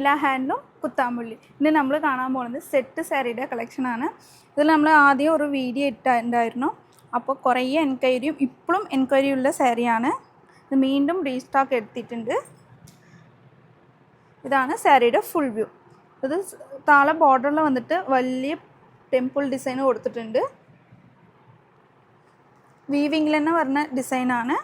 എല്ലാ ഹാൻഡും കുത്താമ്പുള്ളി. ഇനി നമ്മൾ കാണാൻ പോകുന്നത് സെറ്റ് സാരിയുടെ കളക്ഷനാണ് ഇതിൽ നമ്മൾ ആദ്യം ഒരു വീഡിയോ ഇട്ടുണ്ടായിരുന്നു അപ്പോൾ കുറേ എൻക്വയറിയും ഇപ്പോഴും എൻക്വയറി ഉള്ള സാരിയാണ് ഇത് വീണ്ടും റീസ്റ്റോക്ക് എടുത്തിട്ടുണ്ട്. ഇതാണ് സാരിയുടെ ഫുൾ വ്യൂ ഇത് താളെ ബോർഡറിൽ വന്നിട്ട് വലിയ ടെമ്പിൾ ഡിസൈൻ കൊടുത്തിട്ടുണ്ട്. വീവിങ്ങിൽ തന്നെ പറഞ്ഞ ഡിസൈനാണ്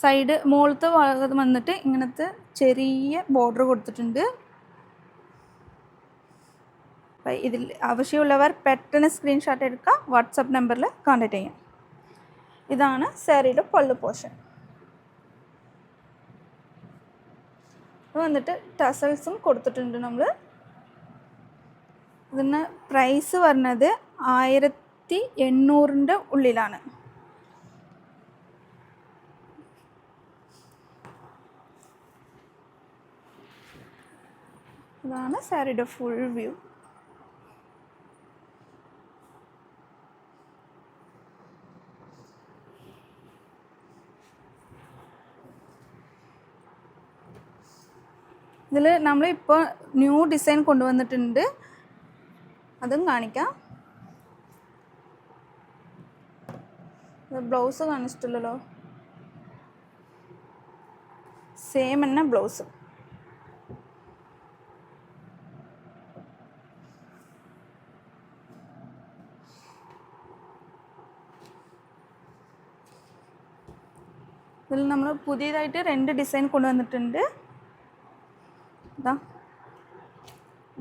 സൈഡ് മുകളത്തെ ഭാഗത്ത് വന്നിട്ട് ഇങ്ങനത്തെ ചെറിയ ബോർഡർ കൊടുത്തിട്ടുണ്ട്. അപ്പം ഇതിൽ ആവശ്യമുള്ളവർ പെട്ടെന്ന് സ്ക്രീൻഷോട്ട് എടുക്കുക വാട്സപ്പ് നമ്പറിൽ കോൺടാക്ട് ചെയ്യാം. ഇതാണ് സാരിയുടെ പള്ളു പോർഷൻ വന്നിട്ട് ടസൽസും കൊടുത്തിട്ടുണ്ട് നമ്മൾ ഇതിന് പ്രൈസ് പറഞ്ഞത് ആയിരത്തി എണ്ണൂറിന്റെ ഉള്ളിലാണ്. ഇതാണ് സാരിയുടെ ഫുൾ വ്യൂ ഇതിൽ നമ്മളിപ്പോൾ ന്യൂ ഡിസൈൻ കൊണ്ടുവന്നിട്ടുണ്ട്. അതും കാണിക്കാം. ബ്ലൗസ് കാണിച്ചിട്ടില്ലല്ലോ. സെയിം തന്നെ ബ്ലൗസ് ഇതിൽ നമ്മൾ പുതിയതായിട്ട് രണ്ട് ഡിസൈൻ കൊണ്ടുവന്നിട്ടുണ്ട്. ഇതാ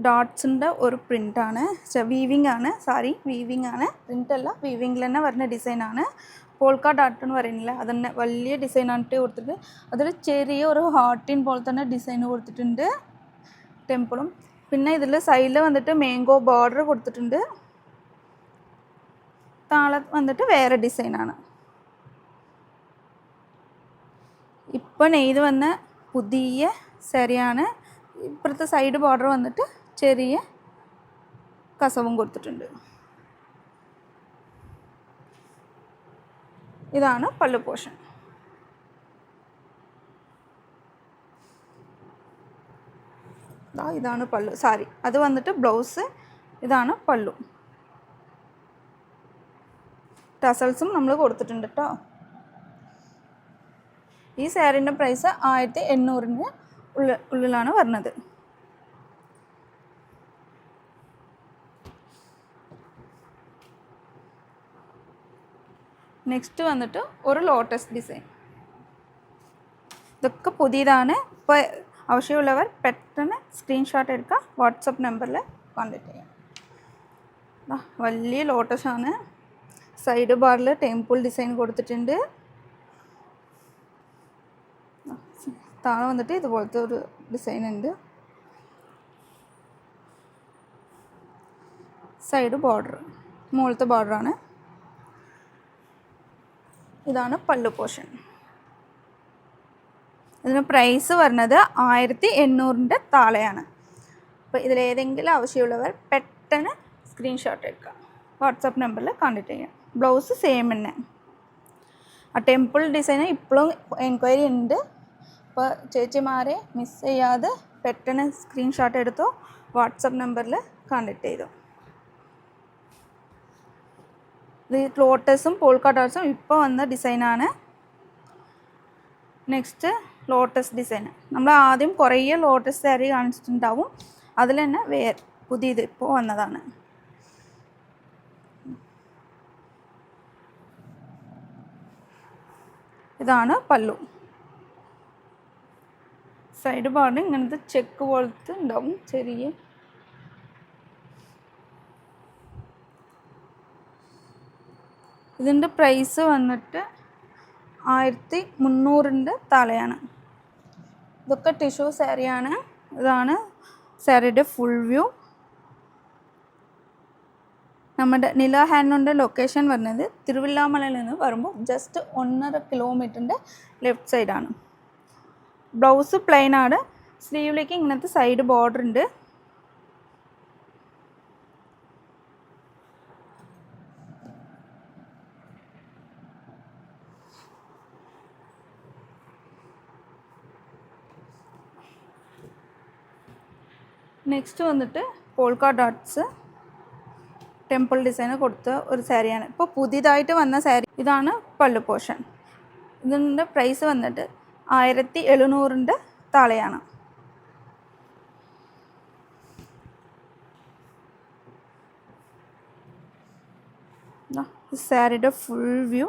ഡോട്ട്സിന്റെ ഒരു പ്രിന്റാണ്. വീവിംഗ് ആണ്. സോറി വീവിംഗ് ആണ്. പ്രിന്റ് അല്ല വീവിങ്ങിൽ തന്നെ വരുന്ന ഡിസൈനാണ് പോൾക്ക ഡോട്ട് എന്ന് പറയുന്നില്ല അതന്നെ വലിയ ഡിസൈനായിട്ട് കൊടുത്തിട്ട് അതിൽ ചെറിയ ഒരു ഹാർട്ടിൻ പോലെ തന്നെ ഡിസൈൻ കൊടുത്തിട്ടുണ്ട്. ടെമ്പിളും പിന്നെ ഇതിൽ സൈഡിൽ വന്നിട്ട് മാംഗോ ബോർഡർ കൊടുത്തിട്ടുണ്ട്. താളെ വന്നിട്ട് വേറെ ഡിസൈനാണ് ഇപ്പം നെയ്ത് വന്ന പുതിയ സരിയാണ്. ഇപ്പുറത്തെ സൈഡ് ബോർഡർ വന്നിട്ട് ചെറിയ കസവും കൊടുത്തിട്ടുണ്ട്. ഇതാണ് പള്ളു പോഷൻ. ഇതാണ് പള്ളു. സാരി അത് വന്നിട്ട് ബ്ലൗസ് ഇതാണ് പള്ളു. ടസൽസും നമ്മൾ കൊടുത്തിട്ടുണ്ട് കേട്ടോ ഈ സാരീന്റെ പ്രൈസ് ആയിരത്തി എണ്ണൂറിന് ഉള്ള ഉള്ളിലാണ് വരുന്നത് നെക്സ്റ്റ് വന്നിട്ട് ഒരു ലോട്ടസ് ഡിസൈൻ ഇതൊക്കെ പുതിയതാണ്. ഇപ്പോൾ ആവശ്യമുള്ളവർ പെട്ടെന്ന് സ്ക്രീൻഷോട്ട് എടുക്കുക വാട്സപ്പ് നമ്പറിൽ കോൺടാക്ട് ചെയ്യാം. വലിയ ലോട്ടസാണ് സൈഡ് ബാറിൽ ടെമ്പിൾ ഡിസൈൻ കൊടുത്തിട്ടുണ്ട്. താഴെ വന്നിട്ട് ഇതുപോലത്തെ ഒരു ഡിസൈൻ ഉണ്ട്. സൈഡ് ബോർഡർ മുകളിലത്തെ ബോർഡറാണ് ഇതാണ് പല്ലു പോർഷൻ. ഇതിന് പ്രൈസ് വരുന്നത് ആയിരത്തി എണ്ണൂറിന്റെ താഴെയാണ്. അപ്പോൾ ഇതിലേതെങ്കിലും ആവശ്യമുള്ളവർ പെട്ടെന്ന് സ്ക്രീൻഷോട്ട് എടുക്കുക. വാട്സപ്പ് നമ്പറിൽ കോൺടാക്ട് ചെയ്യാം ബ്ലൗസ് സെയിം തന്നെ. ആ ടെമ്പിൾ ഡിസൈൻ ഇപ്പോഴും എൻക്വയറി ഉണ്ട്. അപ്പോൾ ചേച്ചിമാരെ മിസ് ചെയ്യാതെ പെട്ടെന്ന് സ്ക്രീൻഷോട്ട് എടുത്തോ വാട്സപ്പ് നമ്പറിൽ കോണ്ടാക്ട് ചെയ്തു. ഇത് ലോട്ടസും പോൾക്കാട്ടോസും ഇപ്പോൾ വന്ന ഡിസൈനാണ് നെക്സ്റ്റ് ലോട്ടസ് ഡിസൈൻ നമ്മൾ ആദ്യം കുറേ ലോട്ടസ് സാരി കാണിച്ചിട്ടുണ്ടാവും. അതിൽ തന്നെ വേ പുതിയത് ഇപ്പോൾ വന്നതാണ്. ഇതാണ് പല്ലു. സൈഡ് ഭാഗം ഇങ്ങനത്തെ ചെക്ക് പോലത്തെ ഉണ്ടാവും ചെറിയ ഇതിന്റെ പ്രൈസ് വന്നിട്ട് ആയിരത്തി മുന്നൂറിന്റെ തലയാണ്. ഇതൊക്കെ ടിഷ്യൂ സാരിയാണ് ഇതാണ് സാരിയുടെ ഫുൾ വ്യൂ നമ്മുടെ നില ഹാൻഡിന്റെ ലൊക്കേഷൻ വരുന്നത് തിരുവില്ലാമലയിൽ നിന്ന് വരുമ്പോൾ ജസ്റ്റ് ഒന്നര കിലോമീറ്ററിന്റെ ലെഫ്റ്റ് സൈഡാണ് ബ്ലൗസ് പ്ലെയിൻ ആണ്. സ്ലീവിലേക്ക് ഇങ്ങനത്തെ സൈഡ് ബോർഡർ ഉണ്ട്. നെക്സ്റ്റ് വന്നിട്ട് പോൾക്ക ഡോട്ട്സ് ടെമ്പിൾ ഡിസൈന് കൊടുത്ത ഒരു സാരിയാണ് ഇപ്പോൾ പുതിയതായിട്ട് വന്ന സാരി ഇതാണ് പല്ലു പോർഷൻ ഇതിന്റെ പ്രൈസ് വന്നിട്ട് ആയിരത്തി എഴുന്നൂറിന്റെ താഴെയാണ് സാരിയുടെ ഫുൾ വ്യൂ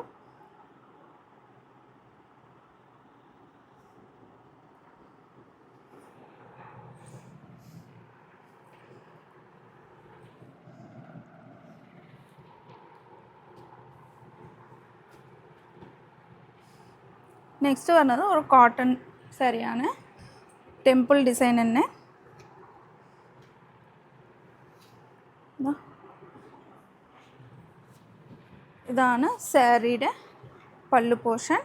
നെക്സ്റ്റ് പറഞ്ഞത് ഒരു കോട്ടൺ സാരിയാണ്. ടെമ്പിൾ ഡിസൈൻ തന്നെ. ഇതാണ് സാരിയുടെ പല്ലു പോർഷൻ.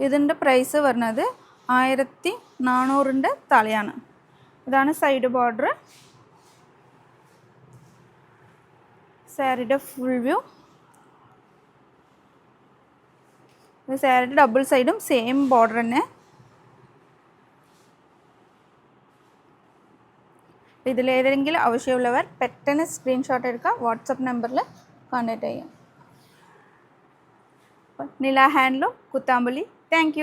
ഇതിന്റെ പ്രൈസ് വരുന്നത് ആയിരത്തി നാനൂറിന്റെ തലയാണ്. ഇതാണ് സൈഡ് ബോർഡർ. സാരിയുടെ ഫുൾ വ്യൂ ഇത് സാരിയുടെ ഡബിൾ സൈഡും സെയിം ബോർഡർ തന്നെ. ഇതിലേതെങ്കിലും ആവശ്യമുള്ളവർ പെട്ടെന്ന് സ്ക്രീൻഷോട്ട് എടുക്കുക വാട്സപ്പ് നമ്പറിൽ കോൺടാക്ട് ചെയ്യാം. നില ഹാൻഡ്ലൂം കുത്താമ്പുലി. താങ്ക്